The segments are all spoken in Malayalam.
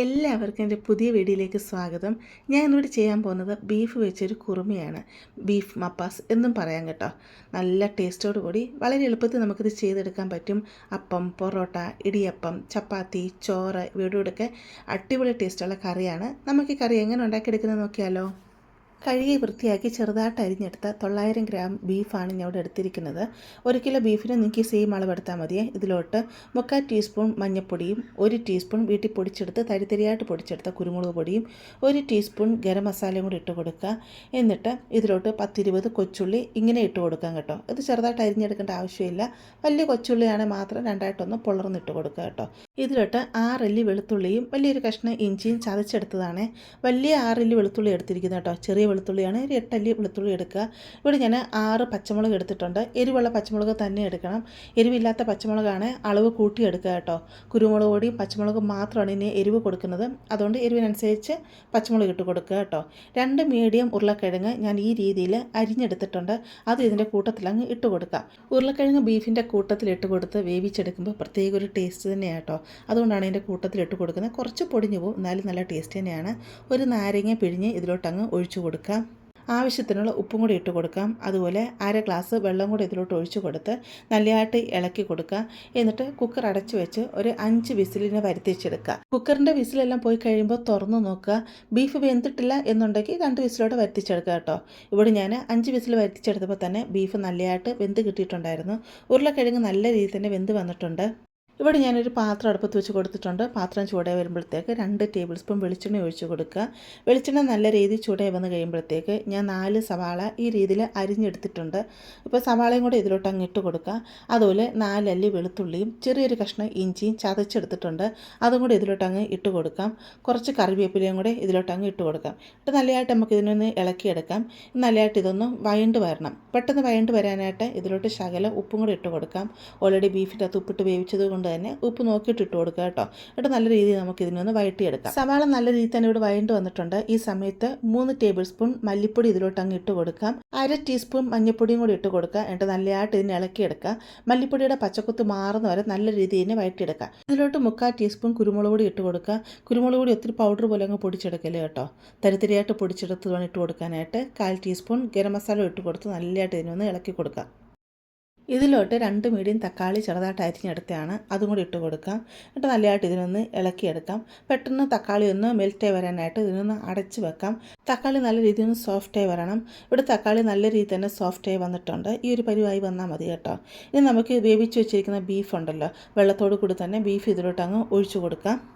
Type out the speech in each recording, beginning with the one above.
എല്ലാവർക്കും എന്റെ പുതിയ വീഡിയോയിലേക്ക് സ്വാഗതം. ഞാൻ ഇന്നിവിടെ ചെയ്യാൻ പോകുന്നത് ബീഫ് വെച്ചൊരു കുറുമയാണ്. ബീഫ് മപ്പാസ് എന്നും പറയാം കേട്ടോ. നല്ല ടേസ്റ്റോട് കൂടി വളരെ എളുപ്പത്തിൽ നമുക്കിത് ചെയ്തെടുക്കാൻ പറ്റും. അപ്പം പൊറോട്ട ഇടിയപ്പം ചപ്പാത്തി ചോറ് ഇവയോടൊക്കെ അടിപൊളി ടേസ്റ്റുള്ള കറിയാണ്. നമുക്ക് ഈ കറി എങ്ങനെ ഉണ്ടാക്കിയെടുക്കുന്നത് നോക്കിയാലോ. കഴുകി വൃത്തിയാക്കി ചെറുതായിട്ട് അരിഞ്ഞെടുത്ത തൊള്ളായിരം ഗ്രാം ബീഫാണ് ഞാൻ ഇവിടെ എടുത്തിരിക്കുന്നത്. ഒരു കിലോ ബീഫിന് നിങ്ങൾക്ക് സെയിം അളവെടുത്താൽ മതിയേ. ഇതിലോട്ട് മുക്കാൽ ടീസ്പൂൺ മഞ്ഞൾപ്പൊടിയും ഒരു ടീസ്പൂൺ വീട്ടിൽ പൊടിച്ചെടുത്ത് തരിതരിയായിട്ട് പൊടിച്ചെടുത്ത കുരുമുളക് പൊടിയും ഒരു ടീസ്പൂൺ ഗരം മസാലയും കൂടി ഇട്ട് കൊടുക്കുക. എന്നിട്ട് ഇതിലോട്ട് പത്തിരുപത് കൊച്ചുള്ളി ഇങ്ങനെ ഇട്ട് കൊടുക്കാം കേട്ടോ. ഇത് ചെറുതായിട്ട് അരിഞ്ഞെടുക്കേണ്ട ആവശ്യമില്ല. വലിയ കൊച്ചുള്ളിയാണെങ്കിൽ മാത്രം രണ്ടായിട്ടൊന്ന് പൊളർന്നിട്ട് കൊടുക്കുക കേട്ടോ. ഇതിലോട്ട് ആറല്ലി വെളുത്തുള്ളിയും വലിയൊരു കഷ്ണം ഇഞ്ചിയും ചതച്ചെടുത്തതാണ്. വലിയ ആറല്ലി വെളുത്തുള്ളി എടുത്തിരിക്കുന്നത് കേട്ടോ. ചെറിയ വെളുത്തുള്ളിയാണ്. ഒരു എട്ടല്ലി വെളുത്തുള്ളി എടുക്കുക. ഇവിടെ ഞാൻ ആറ് പച്ചമുളക് എടുത്തിട്ടുണ്ട്. എരിവുള്ള പച്ചമുളക് തന്നെ എടുക്കണം. എരിവില്ലാത്ത പച്ചമുളകാണ് അളവ് കൂട്ടിയെടുക്കുക കേട്ടോ. കുരുമുളക് പൊടിയും പച്ചമുളകും മാത്രമാണ് ഇനി എരിവ് കൊടുക്കുന്നത്. അതുകൊണ്ട് എരിവിനനുസരിച്ച് പച്ചമുളക് ഇട്ട് കൊടുക്കുക കേട്ടോ. രണ്ട് മീഡിയം ഉരുളക്കിഴങ്ങ് ഞാൻ ഈ രീതിയിൽ അരിഞ്ഞെടുത്തിട്ടുണ്ട്. അത് ഇതിന്റെ കൂട്ടത്തിൽ അങ്ങ് ഇട്ട് കൊടുക്കുക ഉരുളക്കിഴങ്ങ് ബീഫിന്റെ കൂട്ടത്തിൽ ഇട്ട് കൊടുത്ത് വേവിച്ചെടുക്കുമ്പോൾ പ്രത്യേക ഒരു ടേസ്റ്റ് തന്നെയാണ് കേട്ടോ. അതുകൊണ്ടാണ് ഇതിന്റെ കൂട്ടത്തിൽ ഇട്ട് കൊടുക്കുന്നത്. കുറച്ച് പൊടിഞ്ഞു പോകും. എന്നാലും നല്ല ടേസ്റ്റ് തന്നെയാണ്. ഒരു നാരങ്ങ പിഴിഞ്ഞ് ഇതിലോട്ടങ്ങ് ഒഴിച്ചു കൊടുക്കാം. ആവശ്യത്തിനുള്ള ഉപ്പും കൂടി ഇട്ട് കൊടുക്കാം. അതുപോലെ അര ഗ്ലാസ് വെള്ളം കൂടി ഇതിലോട്ട് ഒഴിച്ചു കൊടുത്ത് നല്ലതായിട്ട് ഇളക്കി കൊടുക്കുക. എന്നിട്ട് കുക്കർ അടച്ചു വെച്ച് ഒരു അഞ്ച് വിസിലിനെ വരുത്തിച്ചെടുക്കുക. കുക്കറിന്റെ വിസിലെല്ലാം പോയി കഴിയുമ്പോൾ തുറന്നു നോക്കുക. ബീഫ് വെന്തിട്ടില്ല എന്നുണ്ടെങ്കിൽ രണ്ട് വിസിലോട്ട് വരുത്തിച്ചെടുക്കുക കേട്ടോ. ഇവിടെ ഞാൻ അഞ്ച് വിസിൽ വരുത്തിച്ചെടുത്തപ്പോൾ തന്നെ ബീഫ് നല്ലതായിട്ട് വെന്ത് കിട്ടിയിട്ടുണ്ടായിരുന്നു. ഉരുളക്കിഴങ്ങ് നല്ല രീതിയിൽ തന്നെ വെന്ത് വന്നിട്ടുണ്ട്. ഇവിടെ ഞാനൊരു പാത്രം അടുപ്പത്ത് വെച്ച് കൊടുത്തിട്ടുണ്ട്. പാത്രം ചൂടായി വരുമ്പോഴത്തേക്ക് രണ്ട് ടേബിൾ സ്പൂൺ വെളിച്ചെണ്ണ ഒഴിച്ച് കൊടുക്കുക. വെളിച്ചെണ്ണ നല്ല രീതിയിൽ ചൂടായി വന്ന് കഴിയുമ്പോഴത്തേക്ക് ഞാൻ നാല് സവാള ഈ രീതിയിൽ അരിഞ്ഞെടുത്തിട്ടുണ്ട്. ഇപ്പോൾ സവാളയും കൂടെ ഇതിലോട്ട് അങ്ങ് ഇട്ട് കൊടുക്കുക. അതുപോലെ നാലല്ലി വെളുത്തുള്ളിയും ചെറിയൊരു കഷ്ണം ഇഞ്ചിയും ചതച്ചെടുത്തിട്ടുണ്ട്. അതും കൂടെ ഇതിലോട്ട് അങ്ങ് ഇട്ട് കൊടുക്കാം. കുറച്ച് കറിവേപ്പിലയും കൂടെ ഇതിലോട്ട് അങ്ങ് ഇട്ട് കൊടുക്കാം. ഇട്ട് നല്ലതായിട്ട് നമുക്ക് ഇതിനൊന്ന് ഇളക്കിയെടുക്കാം. നല്ലതായിട്ട് ഇതൊന്ന് വയണ്ട് വരണം. പെട്ടെന്ന് വയണ്ട് വരാനായിട്ട് ഇതിലോട്ട് ശകലം ഉപ്പും കൂടെ ഇട്ട് കൊടുക്കാം. ഓൾറെഡി ബീഫിന്റെ അകത്ത് ഉപ്പിട്ട് വേവിച്ചത് തന്നെ ഉപ്പ് നോക്കിയിട്ട് ഇട്ട് കൊടുക്കുക കേട്ടോ. എന്നിട്ട് നല്ല രീതിയിൽ നമുക്ക് ഇതിനൊന്ന് വയറ്റിയെടുക്കാം സവാള നല്ല രീതിയിൽ തന്നെ ഇവിടെ വഴണ്ട് വന്നിട്ടുണ്ട്. ഈ സമയത്ത് മൂന്ന് ടേബിൾ സ്പൂൺ മല്ലിപ്പൊടി ഇതിലോട്ട് അങ്ങ് ഇട്ട് കൊടുക്കാം. അര ടീസ്പൂൺ മഞ്ഞൾപ്പൊടിയും കൂടി ഇട്ട് കൊടുക്കുക. എന്നിട്ട് നല്ലതായിട്ട് ഇതിനെ ഇളക്കിയെടുക്കുക. മല്ലിപ്പൊടിയുടെ പച്ചക്കുത്ത് മാറുന്ന വരെ നല്ല രീതിയിൽ തന്നെ വഴറ്റിയെടുക്കുക. ഇതിലോട്ട് മുക്കാൽ ടീസ്പൂൺ കുരുമുളക് പൊടി ഇട്ട് കൊടുക്കുക. കുരുമുളക് പൊടി ഒത്തിരി പൗഡർ പോലെ അങ്ങ് പൊടിച്ചെടുക്കല്ലേ കേട്ടോ. തരിത്തിരിയായിട്ട് പൊടിച്ചെടുത്ത് ഇട്ട് കൊടുക്കാനായിട്ട് കാൽ ടീസ്പൂൺ ഗരം മസാല ഇട്ട് കൊടുത്ത് നല്ലതായിട്ട് ഇതിനൊന്ന് ഇളക്കി കൊടുക്കുക. ഇതിലോട്ട് രണ്ട് മീഡിയം തക്കാളി ചെറുതായിട്ട് അരിഞ്ഞെടുത്തതാണ്. അതും കൂടി ഇട്ട് കൊടുക്കാം. എന്നിട്ട് നല്ലതായിട്ട് ഇതിനൊന്ന് ഇളക്കിയെടുക്കാം. പെട്ടെന്ന് തക്കാളി ഒന്ന് മെൽറ്റായി വരാനായിട്ട് ഇതിനൊന്ന് അടച്ച് വെക്കാം. തക്കാളി നല്ല രീതിയിൽ ഒന്ന് സോഫ്റ്റായി വരണം. ഇവിടെ തക്കാളി നല്ല രീതിയിൽ തന്നെ സോഫ്റ്റായി വന്നിട്ടുണ്ട്. ഈ ഒരു പരിവായി വന്നാൽ മതി കേട്ടോ. ഇനി നമുക്ക് വേവിച്ച് വെച്ചിരിക്കുന്ന ബീഫ് ഉണ്ടല്ലോ. വെള്ളത്തോട് കൂടി തന്നെ ബീഫ് ഇതിലോട്ട് അങ്ങ് ഒഴിച്ചു കൊടുക്കാം.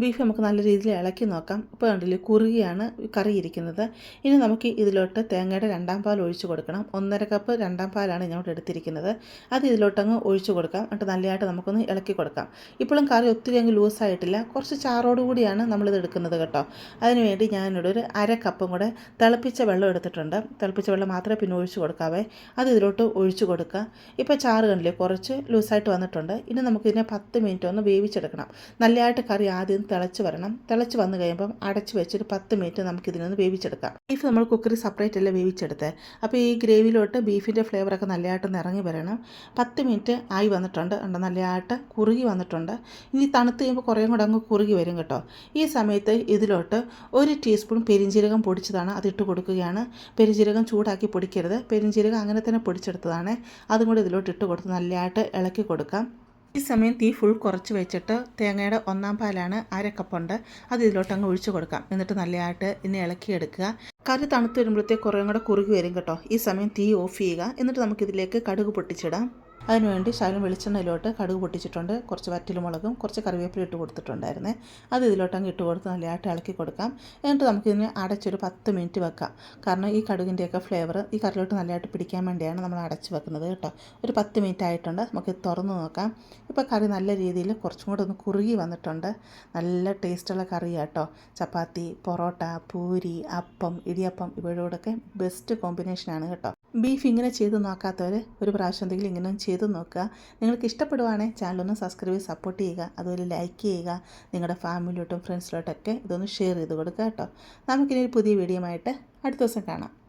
ബീഫ് നമുക്ക് നല്ല രീതിയിൽ ഇളക്കി നോക്കാം. ഇപ്പോൾ കണ്ടില്ലേ കുറുകിയാണ് കറി ഇരിക്കുന്നത്. ഇനി നമുക്ക് ഇതിലോട്ട് തേങ്ങയുടെ രണ്ടാം പാൽ ഒഴിച്ചു കൊടുക്കണം. ഒന്നര കപ്പ് രണ്ടാം പാലാണ് ഞാൻ എടുത്തിരിക്കുന്നത്. അത് ഇതിലോട്ടങ്ങ് ഒഴിച്ചു കൊടുക്കാം. എന്നിട്ട് നല്ലതായിട്ട് നമുക്കൊന്ന് ഇളക്കി കൊടുക്കാം. ഇപ്പോഴും കറി ഒത്തിരി അങ്ങ് ലൂസായിട്ടില്ല. കുറച്ച് ചാറോട് കൂടിയാണ് നമ്മളിത് എടുക്കുന്നത് കേട്ടോ. അതിനുവേണ്ടി ഞാനിവിടെ ഒരു അര കപ്പും കൂടെ തിളപ്പിച്ച വെള്ളം എടുത്തിട്ടുണ്ട്. തിളപ്പിച്ച വെള്ളം മാത്രമേ പിന്നെ ഒഴിച്ചു കൊടുക്കാവേ. അത് ഇതിലോട്ട് ഒഴിച്ചു കൊടുക്കുക. ഇപ്പോൾ ചാറ് കണ്ടില്ലേ കുറച്ച് ലൂസായിട്ട് വന്നിട്ടുണ്ട്. ഇനി നമുക്കിതിനെ പത്ത് മിനിറ്റ് ഒന്ന് വേവിച്ചെടുക്കണം. നല്ലതായിട്ട് കറി ആദ്യം തിളച്ച് വരണം. തിളച്ച് വന്നു കഴിയുമ്പം അടച്ച് വെച്ചൊരു പത്ത് മിനിറ്റ് നമുക്ക് ഇതിനൊന്ന് വേവിച്ചെടുക്കാം. ബീഫ് നമ്മൾ കുക്കറി സെപ്പറേറ്റ് അല്ല വേവിച്ചെടുത്തത് അപ്പോൾ ഈ ഗ്രേവിയിലോട്ട് ബീഫിന്റെ ഫ്ലേവറൊക്കെ നല്ലതായിട്ട് ഇറങ്ങി വരണം. പത്ത് മിനിറ്റ് ആയി വന്നിട്ടുണ്ട്. ഉണ്ട് നല്ലതായിട്ട് കുറുകി വന്നിട്ടുണ്ട്. ഇനി തണുത്ത് കഴിയുമ്പോൾ കുറേ കൂടെ അങ്ങ് കുറുകി വരും കേട്ടോ. ഈ സമയത്ത് ഇതിലോട്ട് ഒരു ടീസ്പൂൺ പെരിഞ്ചീരകം പൊടിച്ചതാണ് അതിട്ട് കൊടുക്കുകയാണ്. പെരിഞ്ചീരകം ചൂടാക്കി പൊടിക്കരുത്. പെരിഞ്ചീരകം അങ്ങനെ തന്നെ പൊടിച്ചെടുത്തതാണ്. അതും കൂടി ഇതിലോട്ട് ഇട്ട് കൊടുത്ത് നല്ലതായിട്ട് ഇളക്കി കൊടുക്കാം. ഈ സമയം തീ ഫുൾ കുറച്ച് വെച്ചിട്ട് തേങ്ങയുടെ ഒന്നാം പാലാണ് അര കപ്പുണ്ട് അത് ഇതിലോട്ട് അങ്ങ് ഒഴിച്ചു കൊടുക്കാം. എന്നിട്ട് നല്ലതായിട്ട് ഇനി ഇളക്കിയെടുക്കുക. കറി തണുത്ത് വരുമ്പോഴത്തേക്ക് കുറേ കൂടെ കുറുകി വരും കേട്ടോ. ഈ സമയം തീ ഓഫ് ചെയ്യുക. എന്നിട്ട് നമുക്കിതിലേക്ക് കടുക് പൊട്ടിച്ചിടാം. അതിനുവേണ്ടി ശകലം വെളിച്ചെണ്ണയിലോട്ട് കടുക് പൊട്ടിച്ചിട്ടുണ്ട്. കുറച്ച് വറ്റൽമുളകും കുറച്ച് കറിവേപ്പില ഇട്ട് കൊടുത്തിട്ടുണ്ടായിരുന്നേ. അത് ഇതിലോട്ട് അങ്ങ് ഇട്ട് കൊടുത്ത് നല്ലതായിട്ട് ഇളക്കി കൊടുക്കാം. എന്നിട്ട് നമുക്കിതിന് അടച്ചൊരു പത്ത് മിനിറ്റ് വെക്കാം. കാരണം ഈ കടുകിന്റെയൊക്കെ ഫ്ലേവർ ഈ കറിയിലോട്ട് നല്ലതായിട്ട് പിടിക്കാൻ വേണ്ടിയാണ് നമ്മൾ അടച്ച് വെക്കുന്നത് കേട്ടോ. ഒരു പത്ത് മിനിറ്റ് ആയിട്ടുണ്ട്. നമുക്ക് തുറന്ന് നോക്കാം. ഇപ്പോൾ കറി നല്ല രീതിയിൽ കുറച്ചും കൂടെ ഒന്ന് കുറുകി വന്നിട്ടുണ്ട്. നല്ല ടേസ്റ്റുള്ള കറി കേട്ടോ. ചപ്പാത്തി പൊറോട്ട പൂരി അപ്പം ഇടിയപ്പം ഇവയോടൊക്കെ ബെസ്റ്റ് കോമ്പിനേഷനാണ് കേട്ടോ. ബീഫ് ഇങ്ങനെ ചെയ്ത് നോക്കാത്തവർ ഒരു പ്രാവശ്യം എന്തെങ്കിലും ഇങ്ങനെ ചെയ്ത് നോക്കുക. നിങ്ങൾക്ക് ഇഷ്ടപ്പെടുവാണെങ്കിൽ ചാനലൊന്ന് സബ്സ്ക്രൈബ് ചെയ്ത് സപ്പോർട്ട് ചെയ്യുക. അതുപോലെ ലൈക്ക് ചെയ്യുക. നിങ്ങളുടെ ഫാമിലിയോട്ടും ഫ്രണ്ട്സിലോട്ടൊക്കെ ഇതൊന്ന് ഷെയർ ചെയ്ത് കൊടുക്കുക കേട്ടോ. നമുക്കിനി ഒരു പുതിയ വീഡിയോ ആയിട്ട് അടുത്ത ദിവസം കാണാം.